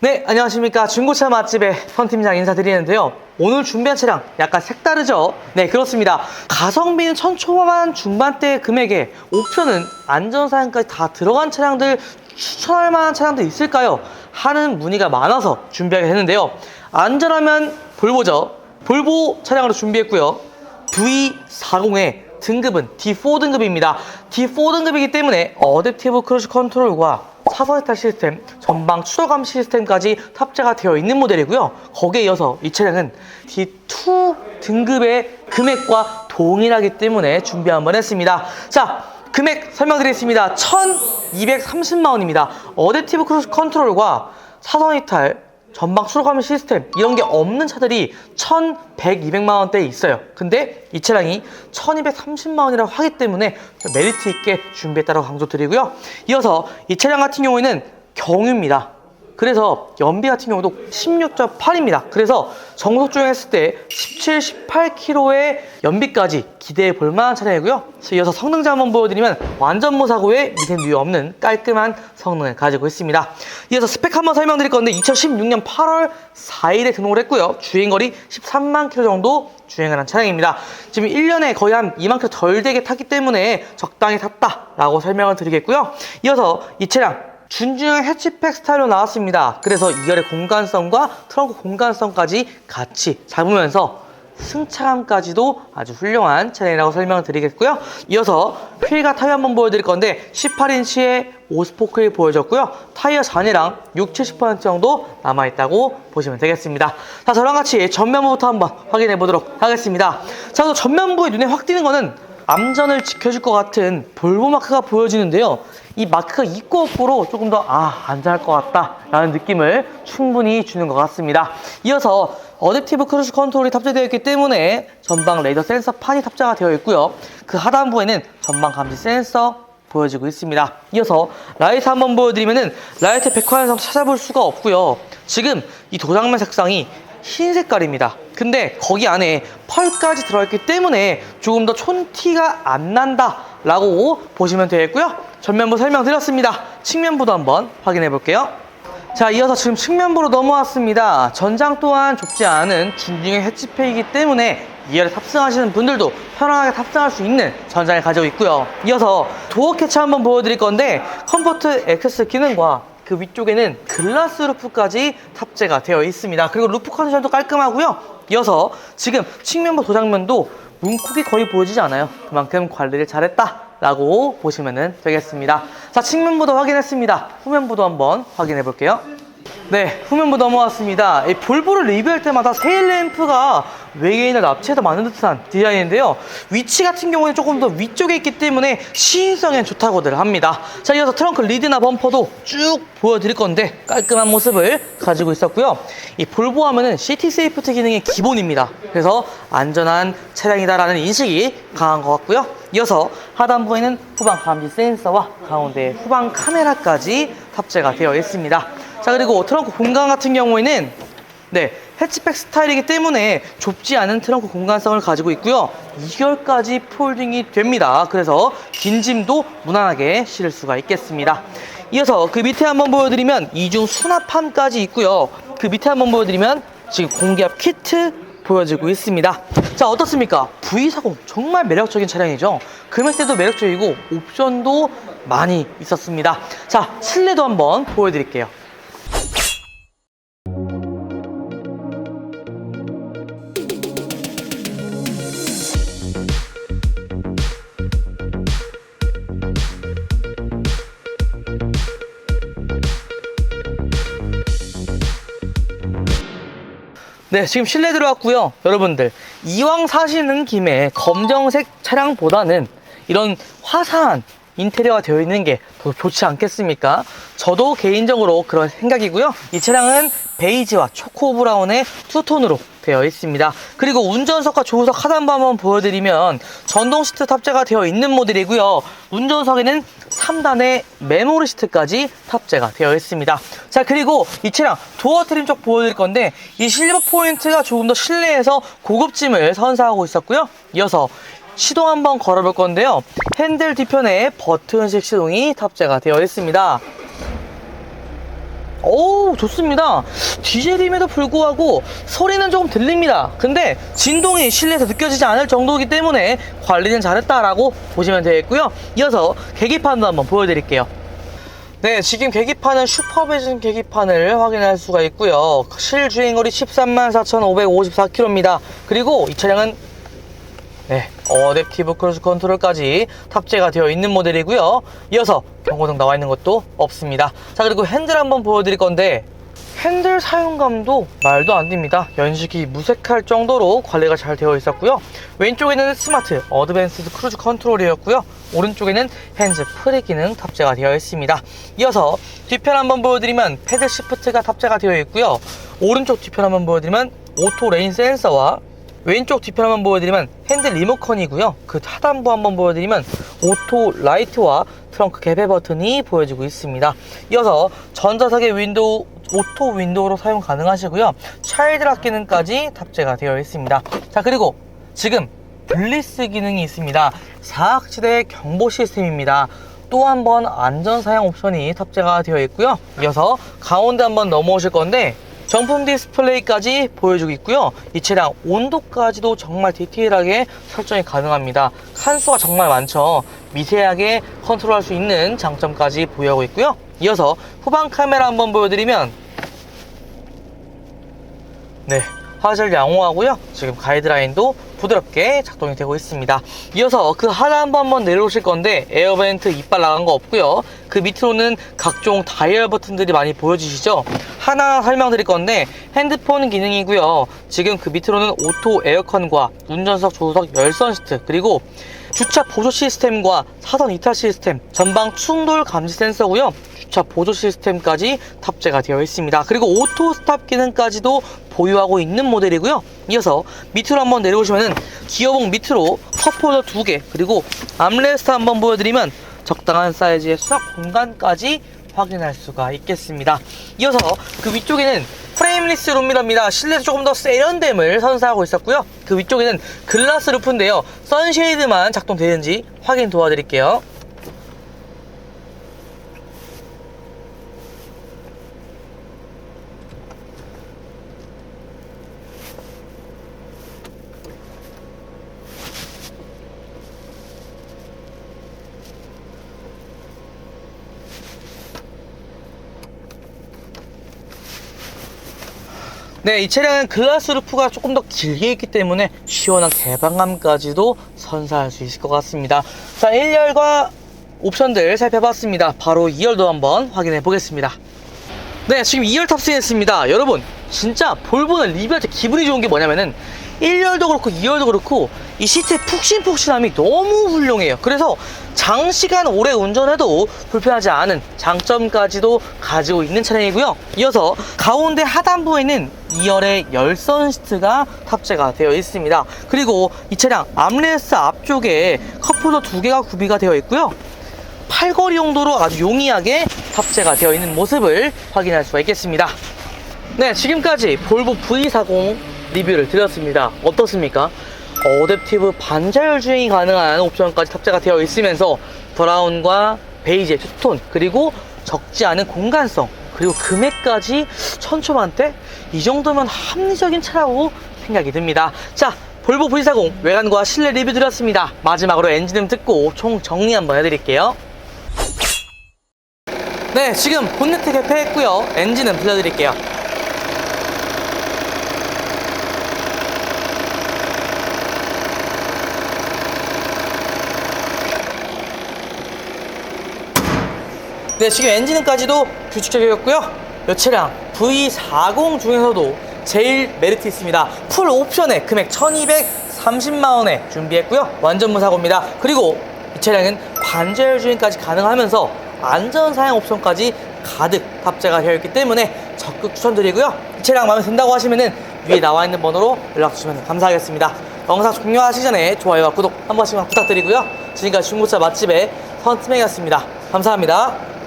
네, 안녕하십니까. 중고차 맛집의 선 팀장 인사드리는데요. 오늘 준비한 차량 약간 색다르죠? 네, 그렇습니다. 가성비는 천초만 중반대 금액에 옵션은 안전사양까지 다 들어간 차량들 추천할 만한 차량도 있을까요? 하는 문의가 많아서 준비하게 됐는데요. 안전하면 볼보죠. 볼보 차량으로 준비했고요. V40의 등급은 D4 등급입니다. D4 등급이기 때문에 어댑티브 크루즈 컨트롤과 사선 이탈 시스템, 전방 추돌감 시스템까지 탑재가 되어 있는 모델이고요. 거기에 이어서 이 차량은 D2 등급의 금액과 동일하기 때문에 준비 한번 했습니다. 자, 금액 설명드리겠습니다. 1230만 원입니다. 어댑티브 크루즈 컨트롤과 사선 이탈, 전방 추돌감 시스템 이런 게 없는 차들이 1100, 200만 원대에 있어요. 근데 이 차량이 1230만 원이라고 하기 때문에 메리트 있게 준비했다고 강조드리고요. 이어서 이 차량 같은 경우에는 경유입니다. 그래서 연비 같은 경우도 16.8입니다. 그래서 정속 주행했을 때 17, 18km의 연비까지 기대해 볼 만한 차량이고요. 이어서 성능자 한번 보여드리면 완전 무사고에 미세 누유 없는 깔끔한 성능을 가지고 있습니다. 이어서 스펙 한번 설명드릴 건데 2016년 8월 4일에 등록을 했고요. 주행거리 13만 킬로 정도 주행을 한 차량입니다. 지금 1년에 거의 한 2만 킬로 덜 되게 탔기 때문에 적당히 탔다라고 설명을 드리겠고요. 이어서 이 차량 준중형 해치팩 스타일로 나왔습니다. 그래서 2열의 공간성과 트렁크 공간성까지 같이 잡으면서 승차감까지도 아주 훌륭한 차량이라고 설명을 드리겠고요. 이어서 휠과 타이어 한번 보여드릴 건데 18인치의 오스포크를 보여줬고요. 타이어 잔해랑 6, 70% 정도 남아있다고 보시면 되겠습니다. 자, 저랑 같이 전면부부터 한번 확인해 보도록 하겠습니다. 자, 그래서 전면부에 눈에 확 띄는 거는 암전을 지켜줄 것 같은 볼보 마크가 보여지는데요. 이 마크가 있고 없고로 조금 더 아, 안전할 것 같다라는 느낌을 충분히 주는 것 같습니다. 이어서 어댑티브 크루즈 컨트롤이 탑재되어 있기 때문에 전방 레이더 센서 판이 탑재가 되어 있고요. 그 하단부에는 전방 감지 센서 보여지고 있습니다. 이어서 라이트 한번 보여드리면은 라이트 백화현상 찾아볼 수가 없고요. 지금 이 도장면 색상이 흰 색깔입니다. 근데 거기 안에 펄까지 들어있기 때문에 조금 더 촌티가 안 난다라고 보시면 되겠고요. 전면부 설명드렸습니다. 측면부도 한번 확인해 볼게요. 자, 이어서 지금 측면부로 넘어왔습니다. 전장 또한 좁지 않은 준중형 해치페이기 때문에 2열에 탑승하시는 분들도 편안하게 탑승할 수 있는 전장을 가지고 있고요. 이어서 도어 캐치 한번 보여드릴 건데 컴포트 액세스 기능과 그 위쪽에는 글라스 루프까지 탑재가 되어 있습니다. 그리고 루프 컨디션도 깔끔하고요. 이어서 지금 측면부 도장면도 문콕이 거의 보여지지 않아요. 그만큼 관리를 잘했다. 라고 보시면 되겠습니다. 자, 측면부도 확인했습니다. 후면부도 한번 확인해 볼게요. 네, 후면부 넘어왔습니다. 이 볼보를 리뷰할 때마다 테일 램프가 외계인을 납치해서 만든 듯한 디자인인데요. 위치 같은 경우는 조금 더 위쪽에 있기 때문에 시인성엔 좋다고들 합니다. 자, 이어서 트렁크 리드나 범퍼도 쭉 보여드릴 건데 깔끔한 모습을 가지고 있었고요. 이 볼보 하면은 시티 세이프티 기능이 기본입니다. 그래서 안전한 차량이다라는 인식이 강한 것 같고요. 이어서 하단부에는 후방 감지 센서와 가운데 후방 카메라까지 탑재가 되어 있습니다. 자 그리고 트렁크 공간 같은 경우에는 네 해치백 스타일이기 때문에 좁지 않은 트렁크 공간성을 가지고 있고요. 2열까지 폴딩이 됩니다. 그래서 긴 짐도 무난하게 실을 수가 있겠습니다. 이어서 그 밑에 한번 보여드리면 이중 수납함까지 있고요. 그 밑에 한번 보여드리면 지금 공기압 키트 보여지고 있습니다. 자 어떻습니까? V40 정말 매력적인 차량이죠? 금액대도 매력적이고 옵션도 많이 있었습니다. 자 실내도 한번 보여드릴게요 네, 지금 실내 들어왔고요. 여러분들, 이왕 사시는 김에 검정색 차량보다는 이런 화사한 인테리어가 되어 있는 게 더 좋지 않겠습니까? 저도 개인적으로 그런 생각이고요. 이 차량은 베이지와 초코 브라운의 투톤으로 되어 있습니다. 그리고 운전석과 조수석 하단부 한번 보여드리면 전동 시트 탑재가 되어 있는 모델이고요. 운전석에는 3단의 메모리 시트까지 탑재가 되어 있습니다. 자, 그리고 이 차량 도어 트림 쪽 보여드릴 건데 이 실버 포인트가 조금 더 실내에서 고급짐을 선사하고 있었고요. 이어서 시동 한번 걸어볼 건데요. 핸들 뒤편에 버튼식 시동이 탑재가 되어 있습니다. 오 좋습니다 디젤임에도 불구하고 소리는 조금 들립니다 근데 진동이 실내에서 느껴지지 않을 정도이기 때문에 관리는 잘했다라고 보시면 되겠고요 이어서 계기판도 한번 보여드릴게요 네, 지금 계기판은 슈퍼비전 계기판을 확인할 수가 있고요. 실주행거리 13만 4,554km입니다. 그리고 이 차량은 네, 어댑티브 크루즈 컨트롤까지 탑재가 되어 있는 모델이고요. 이어서 경고등 나와 있는 것도 없습니다. 자, 그리고 핸들 한번 보여드릴 건데 핸들 사용감도 말도 안 됩니다. 연식이 무색할 정도로 관리가 잘 되어 있었고요. 왼쪽에는 스마트 어드밴스드 크루즈 컨트롤이었고요. 오른쪽에는 핸즈 프리 기능 탑재가 되어 있습니다. 이어서 뒤편 한번 보여드리면 패드 시프트가 탑재가 되어 있고요. 오른쪽 뒤편 한번 보여드리면 오토 레인 센서와 왼쪽 뒤편 한번 보여드리면 핸들 리모컨이고요. 그 하단부 한번 보여드리면 오토 라이트와 트렁크 개폐 버튼이 보여지고 있습니다. 이어서 전자석의 윈도우 오토 윈도우로 사용 가능하시고요. 차일드 락 기능까지 탑재가 되어 있습니다. 자 그리고 지금 블리스 기능이 있습니다. 사각지대 경보 시스템입니다. 또 한 번 안전 사양 옵션이 탑재가 되어 있고요. 이어서 가운데 한번 넘어오실 건데 정품 디스플레이까지 보여주고 있고요. 이 차량 온도까지도 정말 디테일하게 설정이 가능합니다. 칸수가 정말 많죠. 미세하게 컨트롤할 수 있는 장점까지 보유하고 있고요. 이어서 후방 카메라 한번 보여드리면 네, 화질 양호하고요. 지금 가이드라인도 부드럽게 작동이 되고 있습니다. 이어서 그 한번 한번 내려오실 건데 에어벤트 이빨 나간 거 없고요. 그 밑으로는 각종 다이얼 버튼들이 많이 보여지시죠? 하나 설명드릴 건데 핸드폰 기능이고요. 지금 그 밑으로는 오토 에어컨과 운전석 조수석 열선 시트 그리고 주차 보조 시스템과 사선 이탈 시스템, 전방 충돌 감지 센서고요. 주차 보조 시스템까지 탑재가 되어 있습니다. 그리고 오토 스탑 기능까지도 보유하고 있는 모델이고요. 이어서 밑으로 한번 내려오시면은 기어봉 밑으로 컵홀더 두 개, 그리고 암레스트 한번 보여드리면 적당한 사이즈의 수납 공간까지 확인할 수가 있겠습니다. 이어서 그 위쪽에는 프레임리스 룸미러입니다. 실내에서 조금 더 세련됨을 선사하고 있었고요. 그 위쪽에는 글라스 루프인데요. 선쉐이드만 작동되는지 확인 도와드릴게요. 네, 이 차량은 글라스 루프가 조금 더 길게 있기 때문에 시원한 개방감까지도 선사할 수 있을 것 같습니다. 자, 1열과 옵션들 살펴봤습니다. 바로 2열도 한번 확인해 보겠습니다. 네, 지금 2열 탑승했습니다. 여러분, 진짜 볼보는 리뷰할 때 기분이 좋은 게 뭐냐면은 1열도 그렇고 2열도 그렇고 이 시트의 푹신푹신함이 너무 훌륭해요. 그래서 장시간 오래 운전해도 불편하지 않은 장점까지도 가지고 있는 차량이고요. 이어서 가운데 하단부에는 2열의 열선 시트가 탑재가 되어 있습니다. 그리고 이 차량 암레스 앞쪽에 컵홀더 두 개가 구비가 되어 있고요. 팔걸이 용도로 아주 용이하게 탑재가 되어 있는 모습을 확인할 수가 있겠습니다. 네, 지금까지 볼보 V40 리뷰를 드렸습니다. 어떻습니까? 어댑티브 반자율 주행이 가능한 옵션까지 탑재가 되어 있으면서 브라운과 베이지의 투톤 그리고 적지 않은 공간성 그리고 금액까지 천초만대 이 정도면 합리적인 차라고 생각이 듭니다. 자, 볼보 V40 외관과 실내 리뷰 드렸습니다. 마지막으로 엔진음 듣고 총 정리 한번 해드릴게요. 네, 지금 본네트 개폐했고요. 엔진은 들려드릴게요. 네, 지금 엔진음까지도 규칙적이었고요. 이 차량 V40 중에서도 제일 메리트 있습니다. 풀 옵션에 금액 1230만 원에 준비했고요. 완전 무사고입니다. 그리고 이 차량은 반자율 주행까지 가능하면서 안전 사양 옵션까지 가득 탑재가 되어 있기 때문에 적극 추천드리고요. 이 차량 마음에 든다고 하시면은 위에 나와 있는 번호로 연락 주시면 감사하겠습니다. 영상 종료하시기 전에 좋아요와 구독 한 번씩만 부탁드리고요. 지금까지 중고차 맛집의 선트맥이었습니다. 감사합니다.